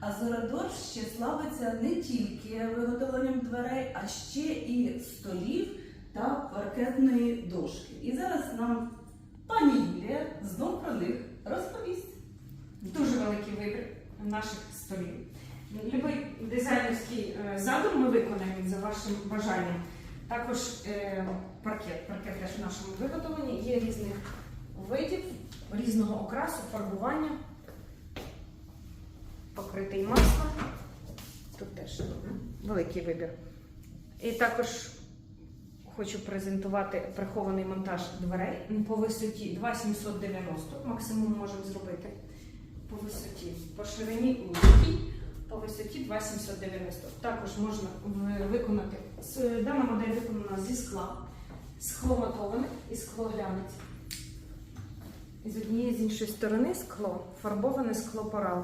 А Зорадор ще славиться не тільки виготовленням дверей, а ще і столів та паркетної дошки. І зараз нам пані Юлія знов про них розповість. Дуже великий вибір наших столів. Любий дизайнерський е, задум ми виконаємо за вашим бажанням. Також е, паркет. Паркет теж в нашому виготовленні є різних видів, різного окрасу, фарбування, покритий маслом. Тут теж великий вибір. І також хочу презентувати прихований монтаж дверей по висоті 2,790, максимум можемо зробити по висоті, по ширині вузькій, по висоті 2,790. Також можна виконати, дана модель виконана зі скла, скло матоване і скло глянець. І з однієї з іншої сторони скло, фарбоване скло порал.